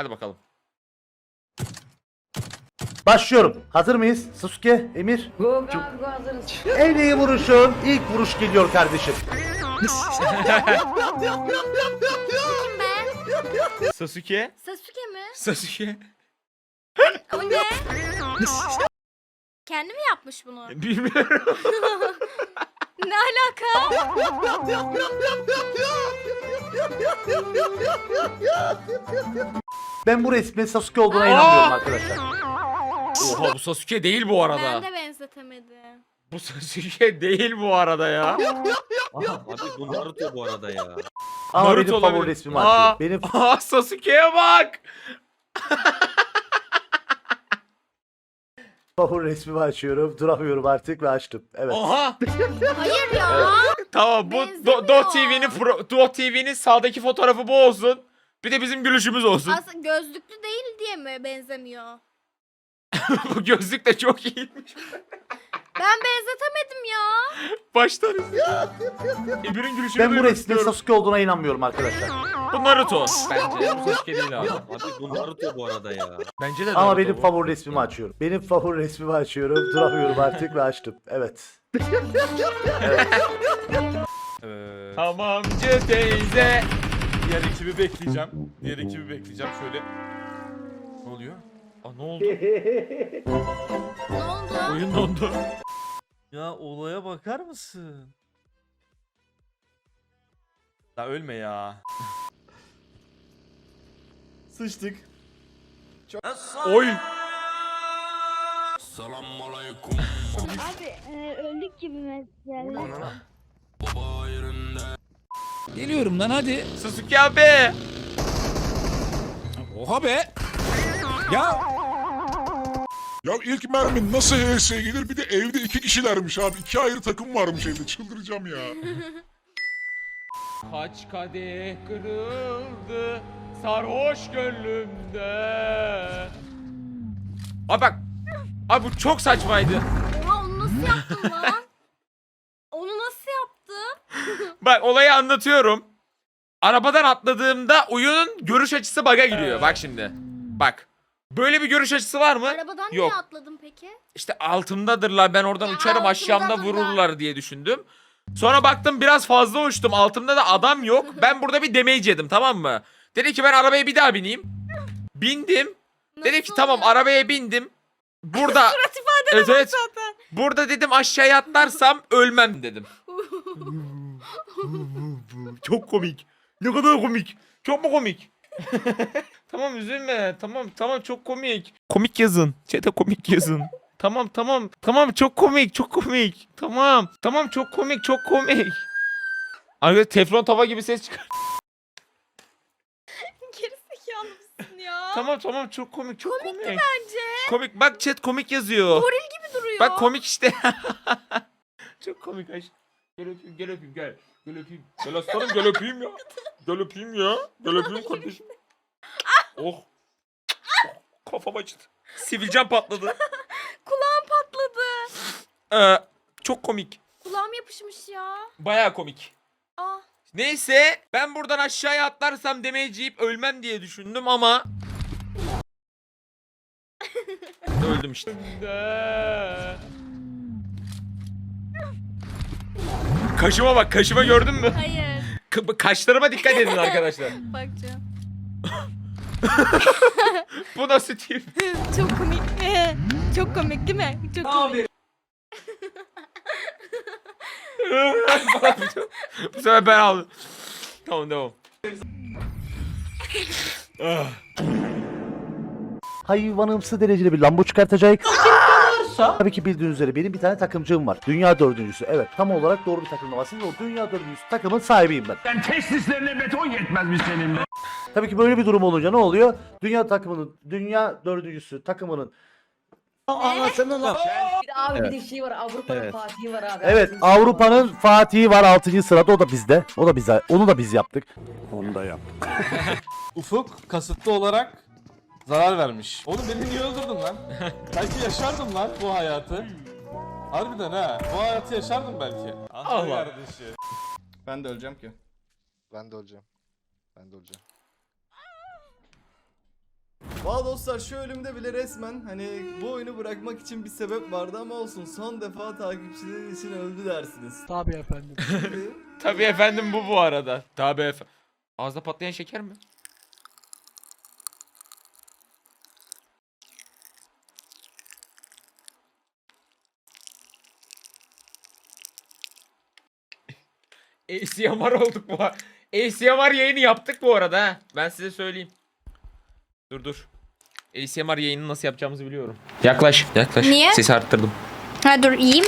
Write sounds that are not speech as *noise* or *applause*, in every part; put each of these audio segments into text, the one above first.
Hadi bakalım. Başlıyorum. Hazır mıyız? Sasuke, Emir. Go go go hazırız. En iyi vuruşun ilk vuruş geliyor kardeşim. Ben. *laughs* Sasuke. Sasuke mi? Sasuke. O ne? Kendi mi yapmış bunu? *laughs* Bilmiyorum. *laughs* Ne alaka? Ben bu resmin Sasuke olduğuna Aa! inanmıyorum arkadaşlar. Oha bu Sasuke değil bu arada. Ben de benzetemedim. Bu Sasuke değil bu arada ya. Abi bu Naruto bu arada ya. Ama Naruto benim favori olabilir. resmimi Aa, açıyor. Benim *laughs* Aa Sasuke'ye bak. *laughs* favori resmimi açıyorum. Duramıyorum artık ve açtım. Evet. Oha. Hayır ya. *laughs* Tamam bu Benzemiyor. Do, Do TV'nin Do TV'nin sağdaki fotoğrafı bu olsun. Bir de bizim gülüşümüz olsun. Aslında gözlüklü değil diye mi benzemiyor? *laughs* bu gözlük de çok iyiymiş. Ben benzetemedim ya. Başlarız. Emir'in gülüşünü Ben bu duymak resmin istiyorum. Sasuke olduğuna inanmıyorum arkadaşlar. Bu Naruto. Bence bu Sasuke değil abi. Abi bu Naruto bu arada ya. Bence de Ama Naruto benim bu. favori resmimi açıyorum. Benim favori resmimi açıyorum. Duramıyorum artık ve açtım. Evet. Evet. Hamamcı teyze. Diğer ekibi bekleyeceğim. Diğer ekibi bekleyeceğim. Şöyle. Ne oluyor? Aa ne oldu? Ne oldu? Oyun dondu. Ya olaya bakar mısın? Ya ölme ya. Sıçtık. Oy. Abi e, öldük gibi mesela. Geliyorum lan hadi. Sasuke abi. Oha be. Ya Ya ilk mermi nasıl HS'ye gelir bir de evde iki kişilermiş abi. iki ayrı takım varmış evde çıldıracağım ya. *laughs* Kaç kadeh kırıldı sarhoş gönlümde. Abi bak. Abi bu çok saçmaydı. Oha onu nasıl yaptın lan? Onu nasıl yaptın? Bak olayı anlatıyorum. Arabadan atladığımda oyunun görüş açısı bug'a giriyor. Bak şimdi. Bak. Böyle bir görüş açısı var mı? Arabadan Yok. niye atladın peki? İşte altımdadırlar ben oradan Ya uçarım aşağımda vururlar diye düşündüm. Sonra baktım biraz fazla uçtum. Altımda da adam yok. *laughs* Ben burada bir damage yedim tamam mı? Dedi ki ben arabaya bir daha bineyim. Bindim. Dedim ki Nasıl tamam oluyor? arabaya bindim. Burada *laughs* Surat ifadene evet, evet. zaten. Burada dedim aşağıya atlarsam *laughs* ölmem dedim. *laughs* Çok komik. Ne kadar komik. Çok mu komik? *laughs* tamam üzülme. Tamam tamam çok komik. Komik yazın. Chat'e komik yazın. Tamam tamam. Tamam çok komik çok komik. Tamam. Tamam çok komik çok komik. Arkadaşlar teflon tava gibi ses çıkar. *laughs* Gerizekalı mısın ya? tamam tamam çok komik çok komik. Bence. Komik bak chat komik yazıyor. Goril gibi duruyor. Bak komik işte. Çok komik aşk. Gel öpeyim, gel öpeyim, gel. Gel öpeyim. Gel aslanım, gel öpeyim ya. Gel öpeyim ya. Gel öpeyim kardeşim. Oh. oh. Kafam acıdı. Sivilcem patladı. *laughs* Kulağım patladı. Ee, çok komik. Kulağım yapışmış ya. Baya komik. Aa. Neyse ben buradan aşağıya atlarsam damage yiyip ölmem diye düşündüm ama *laughs* öldüm işte. Kaşıma bak kaşıma gördün mü? Hayır. *laughs* Ka- kaşlarıma dikkat edin arkadaşlar. *laughs* Bak canım. *laughs* Bu nasıl tip? Çok komik. Çok komik değil mi? Çok komik. Bu sefer ben aldım. Tamam devam. Hayvanımsı derecede bir lambo çıkartacak. Tabii ki bildiğiniz üzere benim bir tane takımcığım var. Dünya dördüncüsü. Evet tam olarak doğru bir takımlamasın. O dünya dördüncüsü takımın sahibiyim ben. Sen testislerine beton yetmezmiş senin be. Tabii ki böyle bir durum olunca ne oluyor? Dünya takımının, dünya dördüncüsü takımının Anlatsana lan. Bir de abi Evet. bir de şey var Avrupa'nın Evet. Fatih'i var abi. Evet Avrupa'nın Fatih'i var 6. sırada o da bizde. O da bize. Onu da biz yaptık. Onu da yap. *laughs* Ufuk kasıtlı olarak zarar vermiş. Oğlum beni niye öldürdün lan? *laughs* belki yaşardım lan bu hayatı. Harbiden ha. Bu hayatı yaşardım belki. Ah Allah. kardeşi. Ben de öleceğim ki. Ben de öleceğim. Ben de öleceğim. Valla dostlar şu ölümde bile resmen hani bu oyunu bırakmak için bir sebep vardı ama olsun son defa takipçilerin için öldü dersiniz. Tabii efendim. Tabii efendim bu bu arada. Tabii efendim. Ağızda patlayan şeker mi? ACMR olduk bu. ACMR yayını yaptık bu arada. Ben size söyleyeyim. Dur dur. ACMR yayını nasıl yapacağımızı biliyorum. Yaklaş, yaklaş. Niye? Sesi arttırdım. Ha dur iyiyim.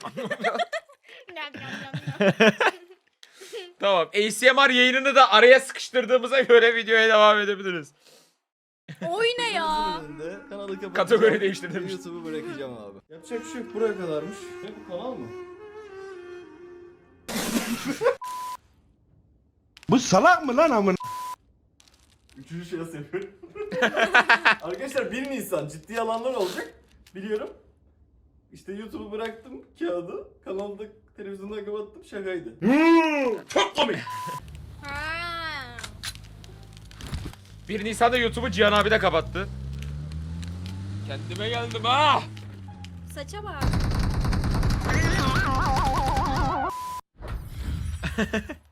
*laughs* *laughs* tamam. ACMR yayınını da araya sıkıştırdığımıza göre videoya devam edebiliriz. Oy ne ya? kanalı kapatacağım. Kategori değiştir demiş. YouTube'u bırakacağım abi. Yapacak bir şey yok buraya kadarmış. Ne bu kanal mı? *laughs* Bu salak mı lan amına? Üçüncü şahıs yapıyorum. Arkadaşlar 1 Nisan ciddi alanlar olacak. Biliyorum. İşte YouTube'u bıraktım kağıdı. Kanalda televizyonda kapattım şakaydı. Çok komik. Ha. 1 Nisan'da YouTube'u Cihan abi de kapattı. Kendime geldim ha. Saça bak. *laughs*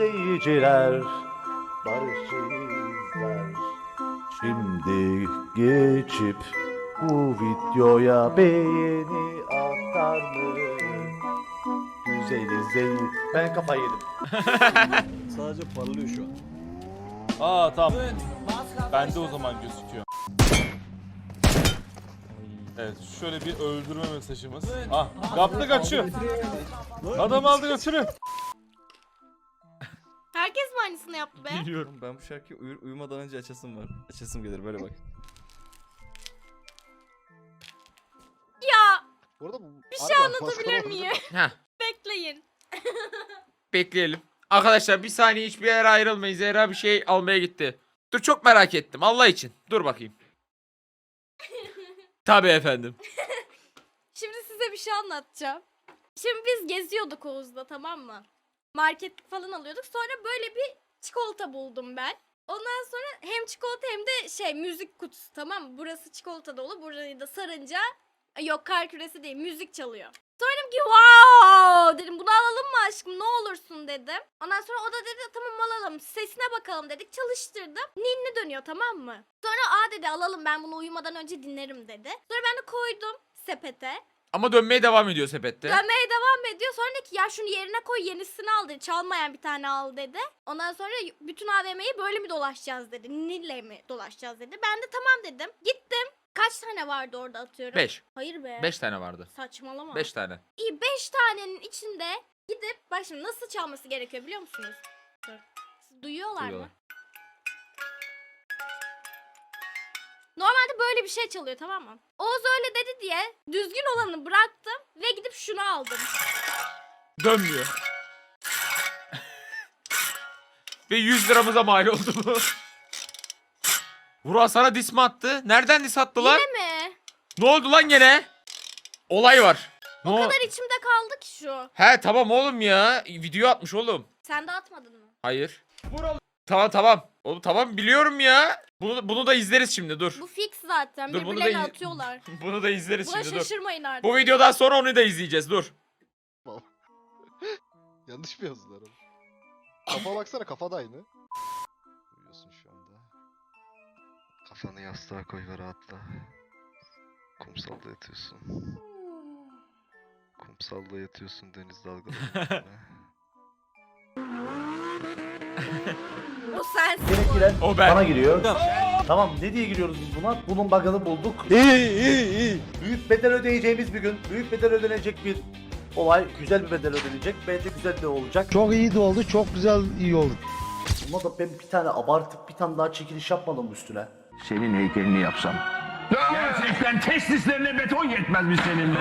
Güzel izleyiciler, barışçılar. Şimdi geçip bu videoya beğeni atar mı? Güzel izleyici. Ben kafayı yedim. *laughs* Sadece parlıyor şu an. Aa tamam. Bende o zaman gözüküyor. Evet şöyle bir öldürme mesajımız. Ah kaptı kaçıyor. Adam aldı götürüyor. Herkes mi aynısını yaptı be? Biliyorum. Ben bu şarkıyı uyu- uyumadan önce açasım var. Açasım gelir böyle bak. Ya Burada bir şey anlatabilir miyim? *laughs* Heh. Bekleyin. Bekleyelim. Arkadaşlar bir saniye hiçbir yere ayrılmayın. Zehra bir şey almaya gitti. Dur çok merak ettim. Allah için. Dur bakayım. *laughs* Tabii efendim. Şimdi size bir şey anlatacağım. Şimdi biz geziyorduk Oğuz'da tamam mı? Market falan alıyorduk. Sonra böyle bir çikolata buldum ben. Ondan sonra hem çikolata hem de şey müzik kutusu tamam mı? Burası çikolata dolu. Burayı da sarınca yok kar küresi değil müzik çalıyor. Sonra ki wow dedim bunu alalım mı aşkım ne olursun dedim. Ondan sonra o da dedi tamam alalım sesine bakalım dedik çalıştırdım. Ninni dönüyor tamam mı? Sonra aa dedi alalım ben bunu uyumadan önce dinlerim dedi. Sonra ben de koydum sepete. Ama dönmeye devam ediyor sepette. Dönmeye devam ediyor. Sonra dedi ki ya şunu yerine koy yenisini al dedi. Çalmayan bir tane al dedi. Ondan sonra bütün AVM'yi böyle mi dolaşacağız dedi. Nille mi dolaşacağız dedi. Ben de tamam dedim. Gittim. Kaç tane vardı orada atıyorum? 5. Hayır be. 5 tane vardı. Saçmalama. 5 tane. İyi 5 tanenin içinde gidip bak şimdi nasıl çalması gerekiyor biliyor musunuz? Dur. Siz Duyuyorlar, Duyuyorlar. mı? Normalde böyle bir şey çalıyor tamam mı? Oğuz öyle dedi diye düzgün olanı bıraktım ve gidip şunu aldım. Dönmüyor. Ve 100 liramıza mal oldu bu. Vural sana dis mi attı? Nereden dis attı lan? Yine mi? Ne oldu lan gene? Olay var. Ne O o- kadar içimde kaldı ki şu. He tamam oğlum ya. Video atmış oğlum. Sen de atmadın mı? Hayır. Vural. Tamam tamam. Oğlum tamam biliyorum ya. Bunu, bunu da izleriz şimdi dur. Bu fix zaten. Dur, bunu da Birbirlerine atıyorlar. *laughs* Bunu da izleriz Buna şimdi dur. şaşırmayın artık. Bu videodan sonra onu da izleyeceğiz dur. *laughs* Yanlış mı yazdılar ama? Kafa baksana kafa da aynı. Uyuyorsun şu anda. Kafanı yastığa koy ve rahatla. Kumsalda yatıyorsun. Kumsalda yatıyorsun deniz dalgaları. *laughs* O sensin. Yine giren O ben. bana giriyor. Tamam ne diye giriyoruz biz buna? Bunun bug'ını bulduk. İyi iyi iyi. Büyük bedel ödeyeceğimiz bir gün, büyük bedel ödenecek bir olay güzel bir bedel ödenecek. Bence güzel de olacak. Çok iyi de oldu, çok güzel iyi oldu. Buna da ben bir tane abartıp bir tane daha çekiliş yapmadım üstüne. Senin heykelini yapsam. Gerçekten testislerine beton yetmez mi senin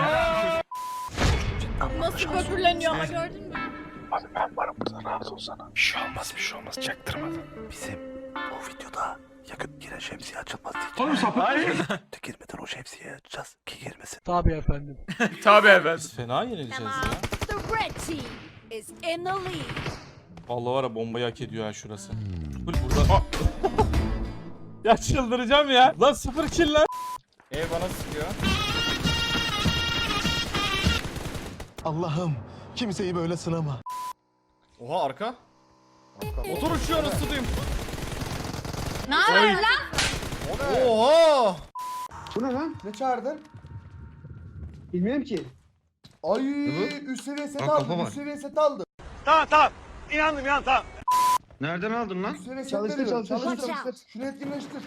Nasıl böbürleniyor ama gördün mü? Bir şey olmaz bir şey olmaz çaktırmadan. Bizim bu videoda yakın giren şemsiye açılmaz diyeceğim. Oğlum sapık Girmeden *laughs* o şemsiyeyi açacağız ki girmesin. *laughs* Tabii efendim. Biz fena yenileceğiz ya. The red team is in the lead. Vallahi var ya bombayı hak ediyor ha şurası. Full burada. *laughs* Ya çıldıracağım ya. Lan sıfır kill lan. Ev bana sıkıyor. Allah'ım kimseyi böyle sınama. Oha arka. Motor uçuyor nasıl tutayım? Ne haber lan? Oha. Bu ne lan? Ne çağırdın? Bilmiyorum ki. Ay üst seviye set aldım. Üst seviye set aldım. Nereden aldın lan? Üst seviye set çalıştır, çalıştır, çalıştır, çalıştır. Şunu etkinleştir.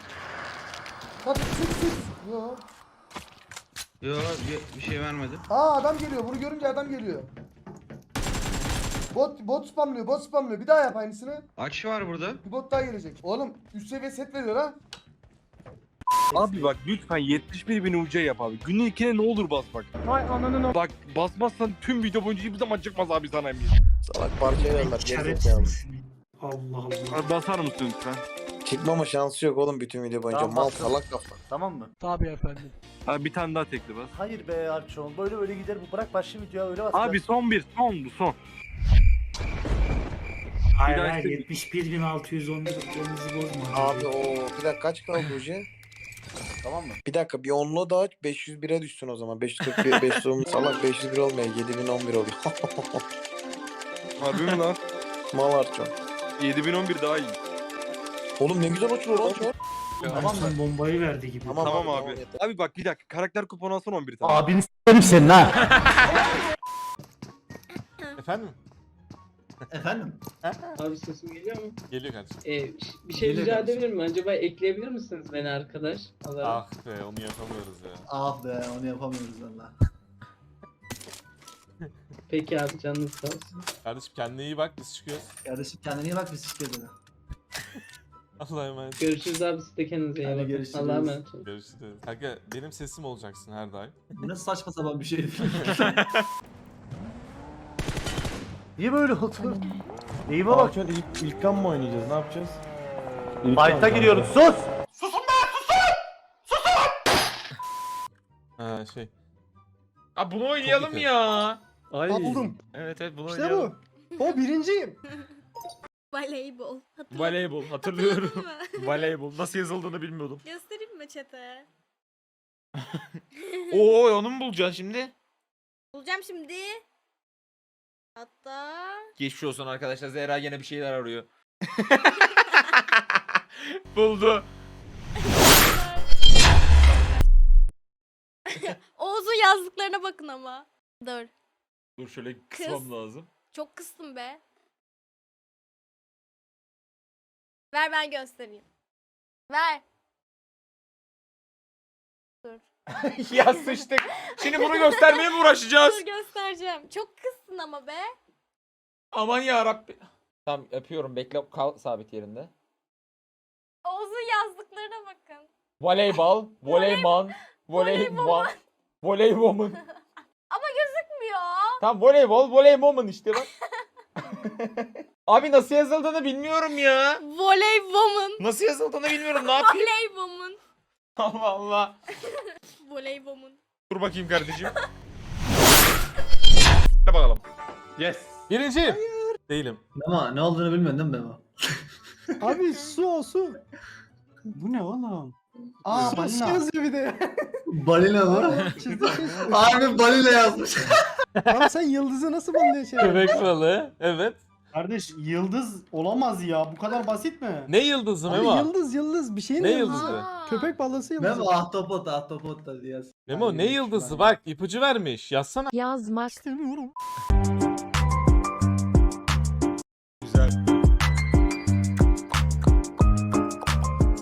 Hadi sık sık. Yo. Yo bir şey vermedi. Aa adam geliyor. Bunu görünce adam geliyor. Bot bot spamlıyor, bot spamlıyor. Bir daha yap aynısını. Aç var burada. Bir bot daha gelecek. Oğlum üst seviye set veriyor ha. Abi bak lütfen 71 bin UC yap abi. Günün ikine ne olur bas bak. Vay ananın Bak basmazsan tüm video boyunca hiçbir zaman çıkmaz abi sana emin. Salak parçaya verler. Gerizekalı. Abi basar mısın lütfen? Çıkmama şansı yok oğlum bütün video boyunca. Tamam, Mal bastım. salak kafa. Tamam mı? Abi bir tane daha tekli bas. Hayır be Arçon. Böyle böyle gider bu. Bırak başka videoya öyle bas. Abi son bir son bu son. Hayır daha hayır işte- 71.611 elinizi bozma. Abi o bir dakika kaç kaldı Uji? Tamam mı? Bir dakika bir onlu da aç 501'e düşsün o zaman. 541 510 *laughs* salak 501 olmuyor 7011 oluyor. *laughs* Harbi mi lan? Mal harcam. 7011 daha iyi. Oğlum ne güzel uçuyor lan şu an. Tamam mı? bombayı verdi gibi. Tamam, abi. yeter. Abi bak bir dakika karakter kuponu alsana 11 tane. Abini s**erim senin ha. Efendim? Efendim? Abi sesim geliyor mu? Geliyor kardeşim. Ee, bir şey rica edebilir miyim? Acaba ekleyebilir misiniz beni arkadaş? Ah be onu yapamıyoruz ya. Ah be onu yapamıyoruz valla. *laughs* Peki abi canınız sağ olsun. Kardeşim kendine iyi bak biz çıkıyoruz. Kardeşim kendine iyi bak biz çıkıyoruz. *laughs* Allah'a emanet. Görüşürüz abi siz de kendinize iyi Hadi bakın. görüşürüz. Allah'a emanet olun. Görüşürüz. Kanka benim sesim olacaksın her daim. *laughs* Bu ne saçma sapan bir şey. Niye böyle oldu? Neyime bak. ilk, ilk kan mı oynayacağız ne yapacağız? Fight'a giriyoruz. Sus! Ha şey. Abi bunu oynayalım ya. Ay. buldum. Evet evet bunu İşte oynayalım. bu. O birinciyim. *laughs* Voleybol. Hatırladın Voleybol hatırlıyorum. mı? *laughs* Voleybol nasıl yazıldığını bilmiyordum. Göstereyim mi çete? *laughs* Oo onu mu bulacaksın şimdi? Bulacağım şimdi. Hatta Geçmiş olsun arkadaşlar. Zehra yine bir şeyler arıyor. *laughs* Buldu. *laughs* Oğuz'un yazdıklarına bakın ama. Dur. Dur şöyle kısmam lazım. Çok kıstım be. Ver ben göstereyim. Ver. Dur. *laughs* ya sıçtık. Şimdi bunu göstermeye mi uğraşacağız? Dur göstereceğim. Çok kıstın ama be. Aman ya Rabbi. Tamam yapıyorum. Bekle kal sabit yerinde. Oğuz'un yazdıklarına bakın. Voleybol, *laughs* voleyman, voleyman, voleywoman. *laughs* Ama gözükmüyor. Tamam voleybol, voleywoman işte bak. Abi nasıl yazıldığını bilmiyorum ya. Voleywoman. Nasıl yazıldığını bilmiyorum. Ne yapayım? Voleywoman. Allah Allah. *laughs* Voleywoman. Dur bakayım kardeşim. *laughs* Ne bakalım. Yes. Birinciyim. Değilim. Ama ne olduğunu bilmiyorsun değil mi Memo? *laughs* Abi su o su. Bu ne oğlum? Aa su, su yazıyor bir de. Balina mı? Çizdi çizdi. Abi balina yazmış. Abi sen yıldızı nasıl bana şey Köpek balığı. Evet. Kardeş yıldız olamaz ya. Bu kadar basit mi? Ne yıldızı Abi Memo? yıldız yıldız bir şeyin Ne yıldızı. yıldızı? Aa. Köpek balısı yıldızı. Memo ahtapot ahtapot da diye. Memo ne yıldızı? Bak ipucu vermiş. Yazsana. Yazmak. İstemiyorum. Güzel.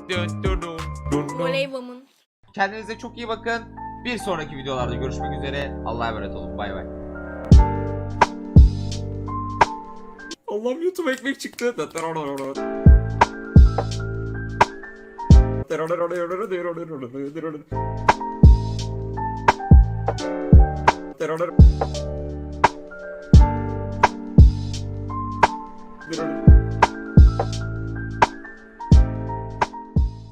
Dön dön dön. Voleywoman. Kendinize çok iyi bakın. Bir sonraki videolarda görüşmek üzere. Allah'a emanet olun. Bay bay. Allah'ım YouTube ekmek çıktı. *laughs*